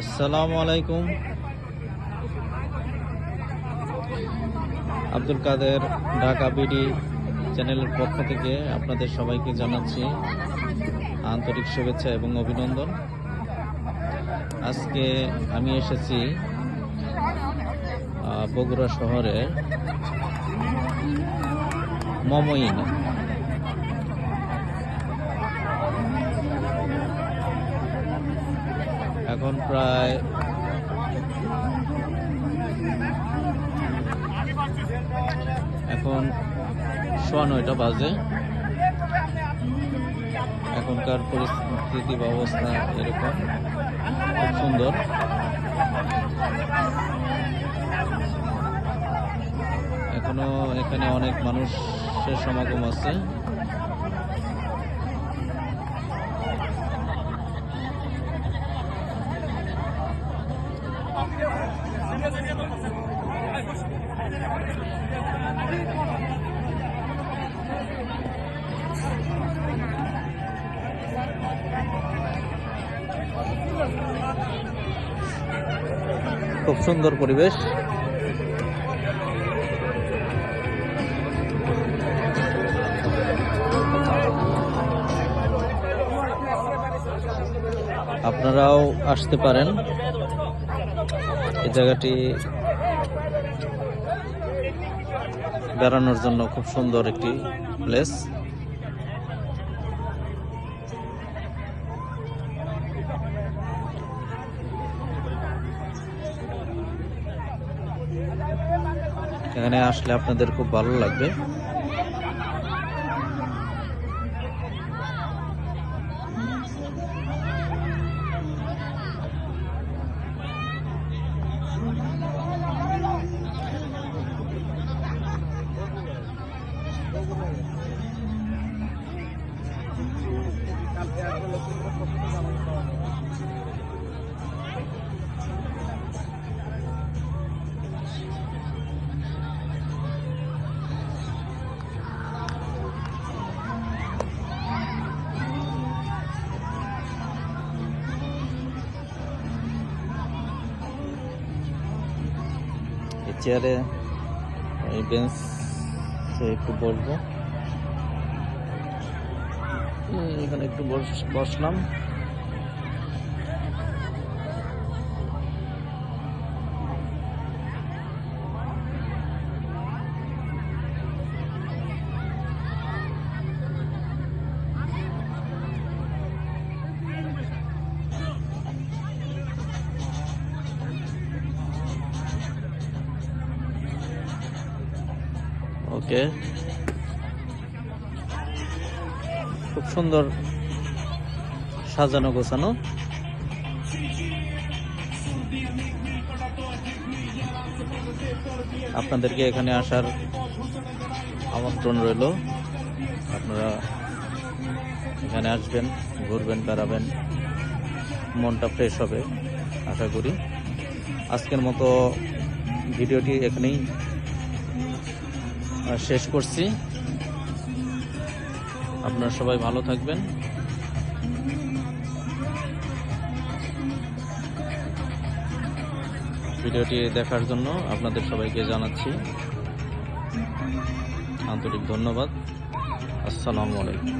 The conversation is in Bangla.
আসসালামু আলাইকুম। আব্দুল কাদের, ঢাকা বিডি চ্যানেলের পক্ষ থেকে আপনাদের সবাইকে জানাচ্ছি আন্তরিক শুভেচ্ছা এবং অভিনন্দন। আজকে আমি এসেছি বগুড়া শহরে মমইন। এখন প্রায় এখন সোয়া নয়টা বাজে। এখনকার পরিস্থিতি বা অবস্থা এরকম। খুব সুন্দর। এখনও এখানে অনেক মানুষের সমাগম আছে। খুব সুন্দর পরিবেশ। আপনারাও আসতে পারেন। এই জায়গাটি বেড়ানোর জন্য খুব সুন্দর একটি প্লেস। এখানে আসলে আপনাদের খুব ভালো লাগবে। চেয়ারে এই বেঞ্চ একটু বসবো। এখানে একটু বস- বসলাম। ওকে। খুব সুন্দর সাজানো গোছানো। আপনাদেরকে এখানে আসার আমন্ত্রণ রইল। আপনারা এখানে আসবেন, ঘুরবেন, বেড়াবেন। মনটা ফ্রেশ হবে, আশা করি। আজকের মতো ভিডিওটি এখানেই শেষ করছি। আপনারা সবাই ভালো থাকবেন। ভিডিওটি দেখার জন্য আপনাদের সবাইকে জানাচ্ছি আন্তরিক ধন্যবাদ। আসসালামু আলাইকুম।